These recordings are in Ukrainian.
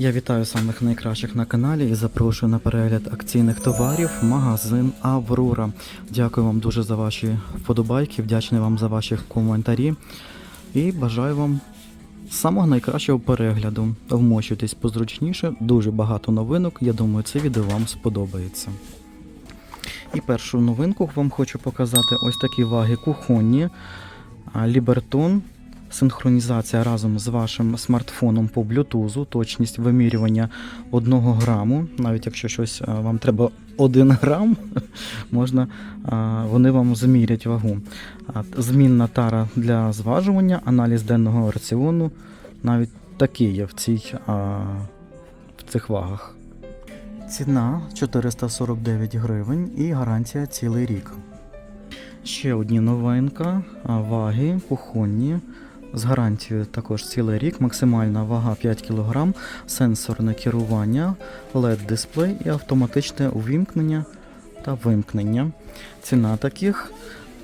Я вітаю самих найкращих на каналі і запрошую на перегляд акційних товарів магазин Аврора. Дякую вам дуже за ваші вподобайки, вдячний вам за ваші коментарі і бажаю вам самого найкращого перегляду. Вмощуйтесь позручніше, дуже багато новинок. Я думаю, це відео вам сподобається. І першу новинку вам хочу показати ось такі ваги кухонні. Лібертон. Синхронізація разом з вашим смартфоном по блютузу, точність вимірювання 1 граму. Навіть якщо щось вам треба 1 грам, можна, вони вам змірять вагу. Змінна тара для зважування, аналіз денного раціону. Навіть такий є в, цій, в цих вагах. Ціна 449 гривень і гарантія цілий рік. Ще одні новинка, ваги кухонні. З гарантією також цілий рік, максимальна вага 5 кг, сенсорне керування, LED-дисплей і автоматичне увімкнення та вимкнення. Ціна таких.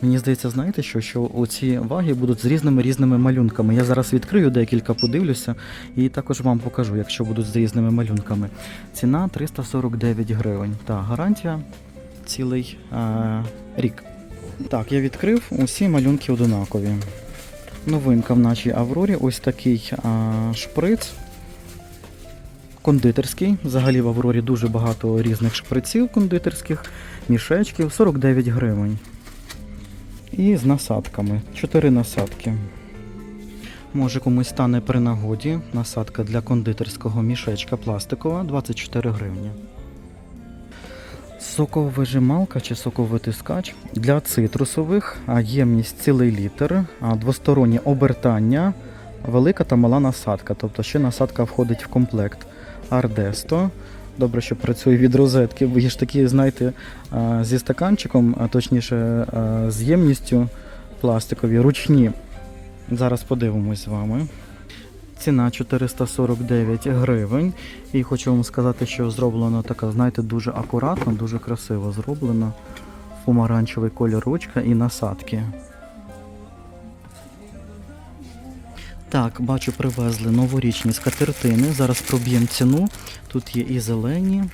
Мені здається, знаєте, що, що ці ваги будуть з різними різними малюнками. Я зараз відкрию декілька, подивлюся і також вам покажу, якщо будуть з різними малюнками. Ціна 349 гривень. Та гарантія цілий е, рік. Так, я відкрив усі малюнки одинакові. Новинка в нашій Аврорі ось такий а, шприц. Кондитерський. Взагалі в Аврорі дуже багато різних шприців кондитерських, мішечків 49 гривень. І з насадками. 4 насадки. Може комусь стане при нагоді. Насадка для кондитерського мішечка пластикова 24 гривні. Соковижималка чи соковитискач для цитрусових, ємність цілий літр, двостороннє обертання, велика та мала насадка. Тобто ще насадка входить в комплект. Ардесто. Добре, що працює від розетки, бо є ж такі, знаєте, зі стаканчиком, а точніше з ємністю пластикові, ручні. Зараз подивимось з вами. Ціна 449 гривень. І хочу вам сказати, що зроблено така, знаєте, дуже акуратно, дуже красиво зроблено. Помаранчевий кольор ручка і насадки. Так, бачу, привезли новорічні скатертини. Зараз проб'ємо ціну. Тут є і зелені,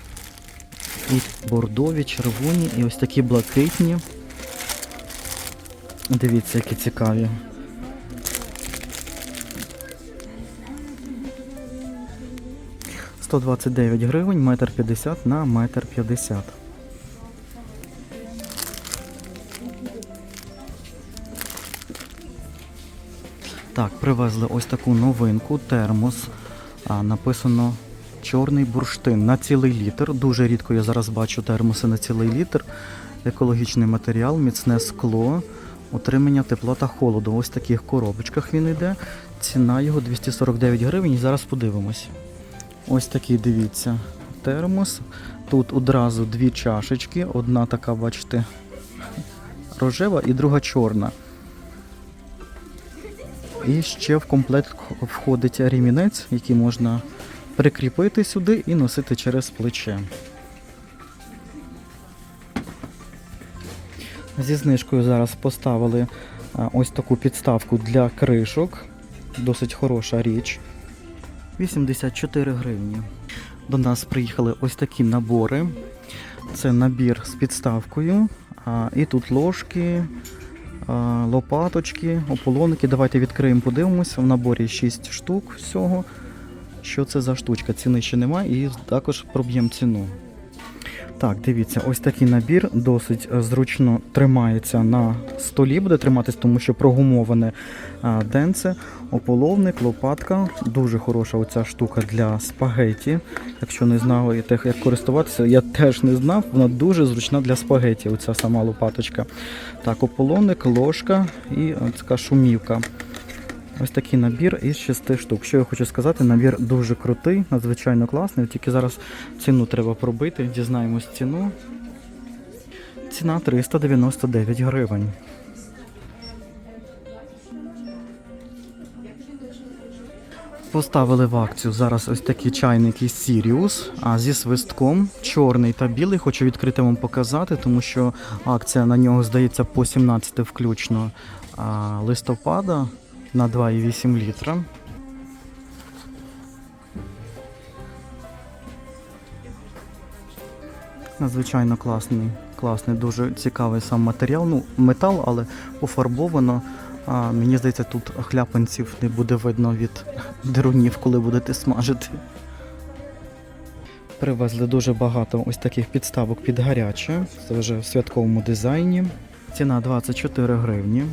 і бордові, червоні, і ось такі блакитні. Дивіться, які цікаві. – 129 гривень, метр 50 на метр 50. Так, привезли ось таку новинку, термос. А, написано чорний бурштин на цілий літр. Дуже рідко я зараз бачу термоси на цілий літр. Екологічний матеріал, міцне скло, утримання тепла та холоду. Ось в таких коробочках він йде. Ціна його 249 гривень. Зараз подивимось. Ось такий, дивіться, термос. Тут одразу дві чашечки. Одна така, бачите, рожева і друга чорна. І ще в комплект входить ремінець, який можна прикріпити сюди і носити через плече. Зі знижкою зараз поставили ось таку підставку для кришок. Досить хороша річ. 84 гривні. До нас приїхали ось такі набори. Це набір з підставкою. А, і тут ложки, а, лопаточки, ополонки. Давайте відкриємо, подивимося. В наборі 6 штук всього. Що це за штучка? Ціни ще немає, і також проб'ємо ціну. Так, дивіться, ось такий набір досить е, зручно тримається на столі, буде триматись, тому що прогумоване денце, ополовник, лопатка. Дуже хороша оця штука для спагеті. Якщо не знали, як користуватися, я теж не знав. Вона дуже зручна для спагеті, оця сама лопаточка. Так, ополовник, ложка і е, така шумівка. Ось такий набір із 6 штук. Що я хочу сказати, набір дуже крутий, надзвичайно класний. Тільки зараз ціну треба пробити, дізнаємось ціну. Ціна 399 гривень. Поставили в акцію зараз ось такі чайники Sirius, а зі свистком чорний та білий. Хочу відкрити вам показати, тому що акція на нього здається по 17 включно а, листопада на 2,8 літра. Надзвичайно класний, класний, дуже цікавий сам матеріал. Ну, метал, але пофарбовано. А, Мені здається, тут хляпанців не буде видно від дерунів, коли будете смажити. Привезли дуже багато ось таких підставок під гаряче. Це вже в святковому дизайні. Ціна 24 гривні.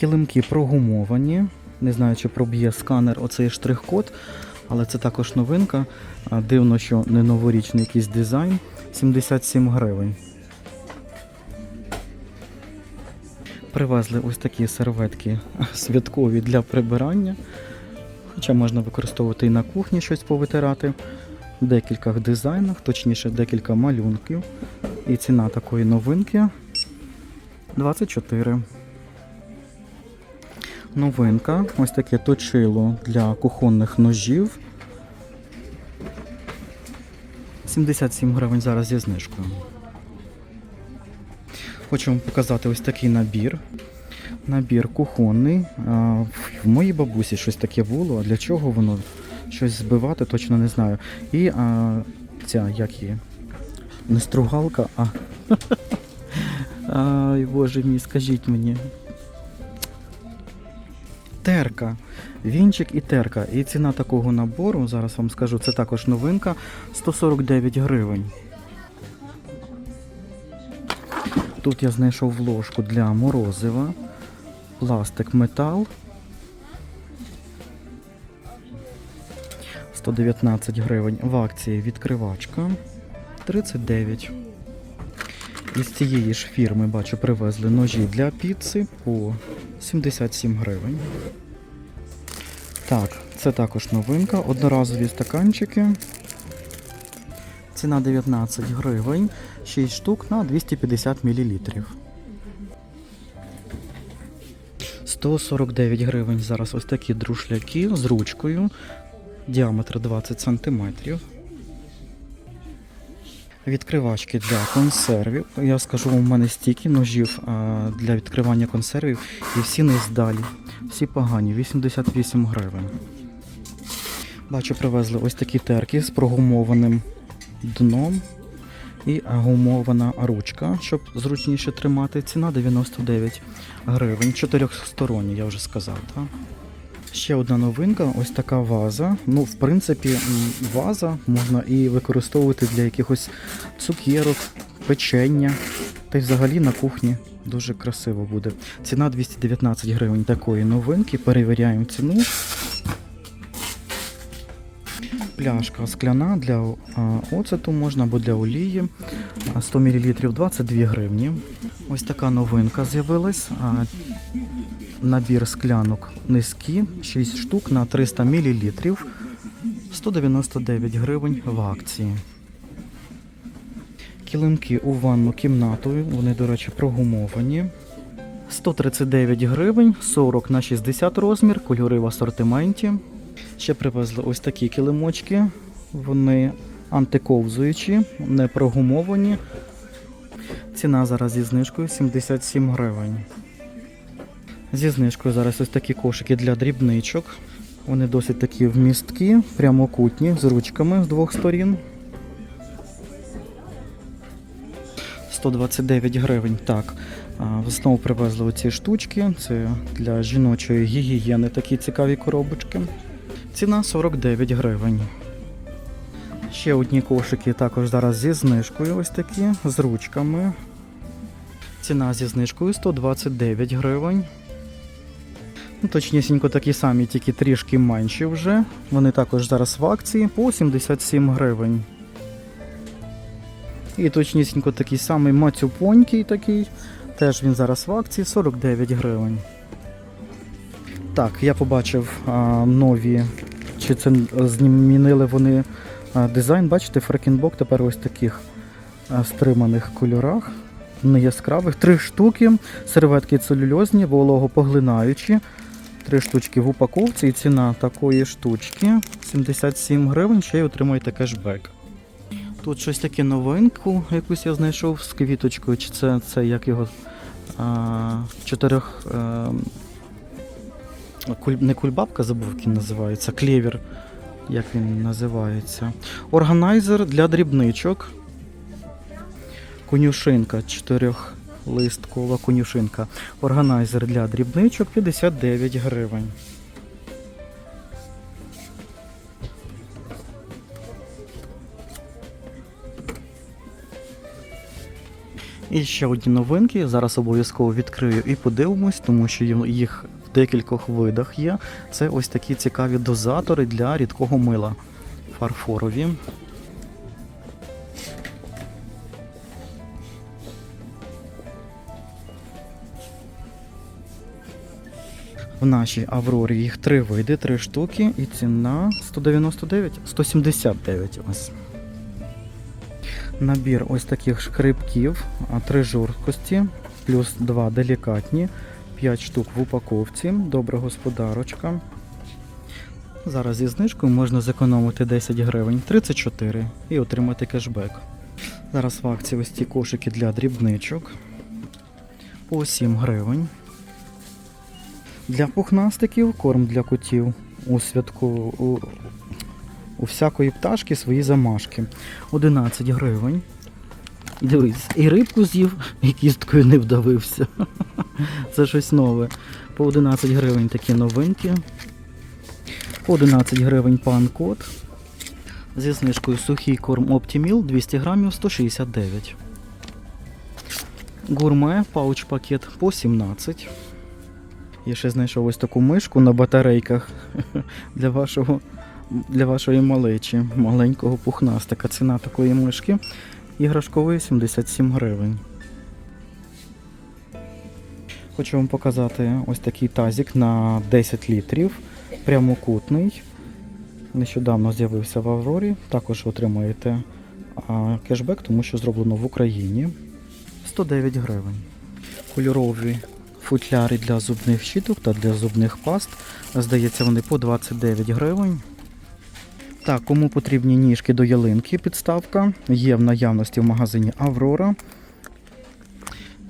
Килимки прогумовані. Не знаю, чи проб'є сканер оцей штрих-код, але це також новинка. Дивно, що не новорічний якийсь дизайн. 77 гривень. Привезли ось такі серветки святкові для прибирання. Хоча можна використовувати і на кухні щось повитирати. В декілька дизайнах, точніше декілька малюнків. І ціна такої новинки 24. Новинка. Ось таке точило для кухонних ножів. 77 гривень зараз зі знижкою. Хочу вам показати ось такий набір. Набір кухонний. В моїй бабусі щось таке було. А для чого воно? Щось збивати, точно не знаю. І а, ця, як її? Не стругалка, а. Ай, боже мій, скажіть мені. Терка. Вінчик і терка. І ціна такого набору, зараз вам скажу, це також новинка 149 гривень. Тут я знайшов ложку для морозива, пластик метал. 119 гривень. В акції відкривачка 39. Із цієї ж фірми, бачу, привезли ножі для піци по 77 гривень. Так, це також новинка. Одноразові стаканчики. Ціна 19 гривень, 6 штук на 250 мл. 149 гривень зараз ось такі друшляки з ручкою. Діаметр 20 см. Відкривачки для консервів. Я скажу, у мене стільки ножів для відкривання консервів і всі не здалі. Всі погані, 88 гривень. Бачу, привезли ось такі терки з прогумованим дном і гумована ручка, щоб зручніше тримати. Ціна 99 гривень. Чотирьохсторонні, я вже сказав. Так? Ще одна новинка, ось така ваза. Ну, в принципі, ваза можна і використовувати для якихось цукерок, печення. Та й взагалі на кухні дуже красиво буде. Ціна 219 гривень такої новинки. Перевіряємо ціну. Пляшка скляна для оцету можна або для олії. 100 мл 22 гривні. Ось така новинка з'явилась. Набір склянок низькі, 6 штук на 300 мл. 199 гривень в акції. Килимки у ванну кімнату, вони, до речі, прогумовані. 139 гривень, 40 на 60 розмір, кольори в асортименті. Ще привезли ось такі килимочки. Вони антиковзуючі, не прогумовані. Ціна зараз зі знижкою 77 гривень. Зі знижкою зараз ось такі кошики для дрібничок. Вони досить такі вмісткі, прямокутні, з ручками з двох сторін. 129 гривень. Так. Знову привезли оці штучки. Це для жіночої гігієни такі цікаві коробочки. Ціна 49 гривень. Ще одні кошики також зараз зі знижкою, ось такі, з ручками. Ціна зі знижкою 129 гривень. Ну, точнісінько такі самі, тільки трішки менші вже. Вони також зараз в акції по 77 гривень. І точнісінько такий самий мацюпонький такий. Теж він зараз в акції 49 гривень. Так, я побачив а, нові, чи це змінили вони а, дизайн. Бачите, фрекінбок тепер ось таких а, стриманих кольорах. Не яскравих. Три штуки, серветки целюльозні, вологопоглинаючі. Три штучки в упаковці і ціна такої штучки 77 гривень, ще й отримаєте кешбек. Тут щось таке новинку, якусь я знайшов з квіточкою, чи це, це як його а, чотирьох. А, куль, не кульбабка, забув, він називається, клевір. Як він називається? Органайзер для дрібничок. Конюшинка, чотирьохлисткова конюшинка. Органайзер для дрібничок 59 гривень. І ще одні новинки. Зараз обов'язково відкрию і подивимось, тому що їх в декількох видах є. Це ось такі цікаві дозатори для рідкого мила фарфорові. В нашій Аврорі їх три види, три штуки, і ціна 199, 179 ось. Набір ось таких шкребків, а, три жорсткості, плюс два делікатні, 5 штук в упаковці, добра господарочка. Зараз зі знижкою можна зекономити 10 гривень, 34 і отримати кешбек. Зараз в акції ось ці кошики для дрібничок по 7 гривень. Для пухнастиків корм для котів у святку у, у всякої пташки свої замашки. 11 гривень. Дивись, і рибку з'їв, і кісткою не вдавився. Це щось нове. По 11 гривень такі новинки. По 11 гривень пан кот. Зі знижкою сухий корм Optimil 200 грамів 169. Гурме пауч пакет по 17. Я ще знайшов ось таку мишку на батарейках для вашого для вашої малечі, маленького пухнастика. Ціна такої мишки іграшкової 77 гривень. Хочу вам показати ось такий тазик на 10 літрів, прямокутний. Нещодавно з'явився в Аврорі. Також отримаєте кешбек, тому що зроблено в Україні. 109 гривень. Кольорові футляри для зубних щіток та для зубних паст. Здається, вони по 29 гривень. Так, кому потрібні ніжки до ялинки, підставка. Є в наявності в магазині Аврора.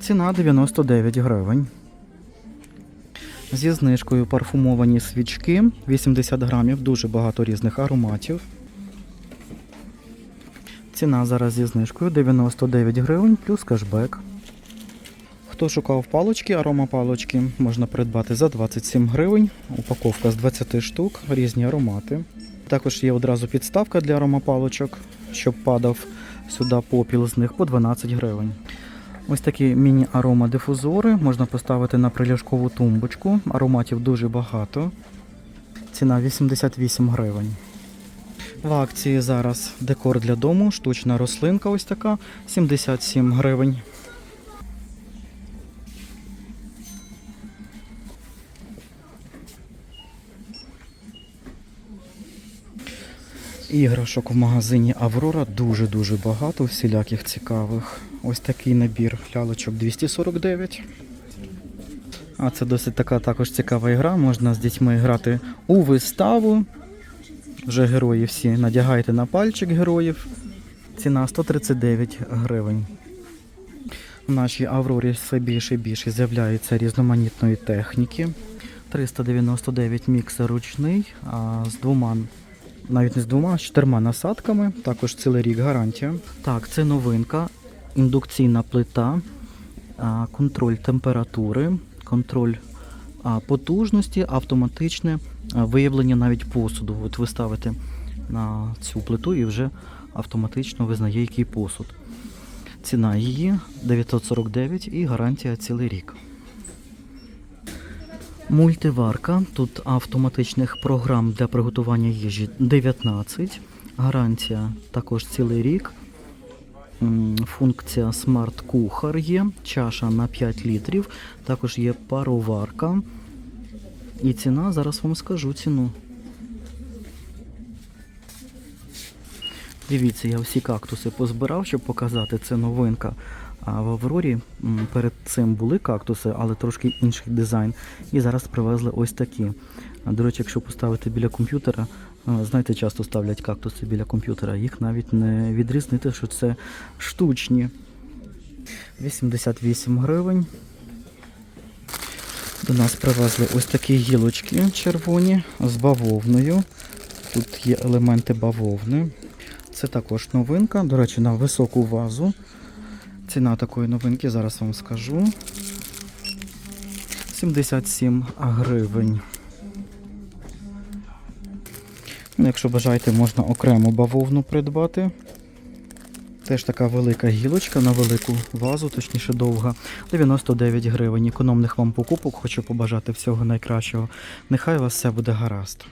Ціна 99 гривень. Зі знижкою парфумовані свічки 80 грамів, дуже багато різних ароматів. Ціна зараз зі знижкою 99 гривень плюс кешбек. Хто шукав палочки, аромапалочки, можна придбати за 27 гривень. Упаковка з 20 штук, різні аромати. Також є одразу підставка для аромапалочок, щоб падав сюди попіл з них по 12 гривень. Ось такі міні-аромадифузори можна поставити на приліжкову тумбочку. Ароматів дуже багато. Ціна 88 гривень. В акції зараз декор для дому, штучна рослинка ось така 77 гривень. Іграшок в магазині Аврора дуже-дуже багато, всіляких цікавих. Ось такий набір лялочок 249. А це досить така також цікава ігра. Можна з дітьми грати у виставу. Вже герої всі надягайте на пальчик героїв. Ціна 139 гривень. В нашій Аврорі все більше і більше з'являється різноманітної техніки. 399 міксер ручний, а з двома навіть не з двома, з чотирма насадками. Також цілий рік гарантія. Так, це новинка, індукційна плита, контроль температури, контроль потужності, автоматичне виявлення навіть посуду. От ви ставите на цю плиту і вже автоматично визнає, який посуд. Ціна її 949 і гарантія цілий рік. Мультиварка. Тут автоматичних програм для приготування їжі 19. Гарантія також цілий рік. Функція Smart Кухар є, чаша на 5 літрів. Також є пароварка. І ціна, зараз вам скажу ціну. Дивіться, я всі кактуси позбирав, щоб показати, це новинка. А в Аврорі перед цим були кактуси, але трошки інший дизайн. І зараз привезли ось такі. До речі, якщо поставити біля комп'ютера, знаєте, часто ставлять кактуси біля комп'ютера, їх навіть не відрізнити, що це штучні. 88 гривень. До нас привезли ось такі гілочки червоні з бавовною. Тут є елементи бавовни. Це також новинка. До речі, на високу вазу. Ціна такої новинки зараз вам скажу. 77 гривень. Ну, якщо бажаєте, можна окремо бавовну придбати. Теж така велика гілочка на велику вазу, точніше довга. 99 гривень. Економних вам покупок хочу побажати всього найкращого. Нехай у вас все буде гаразд.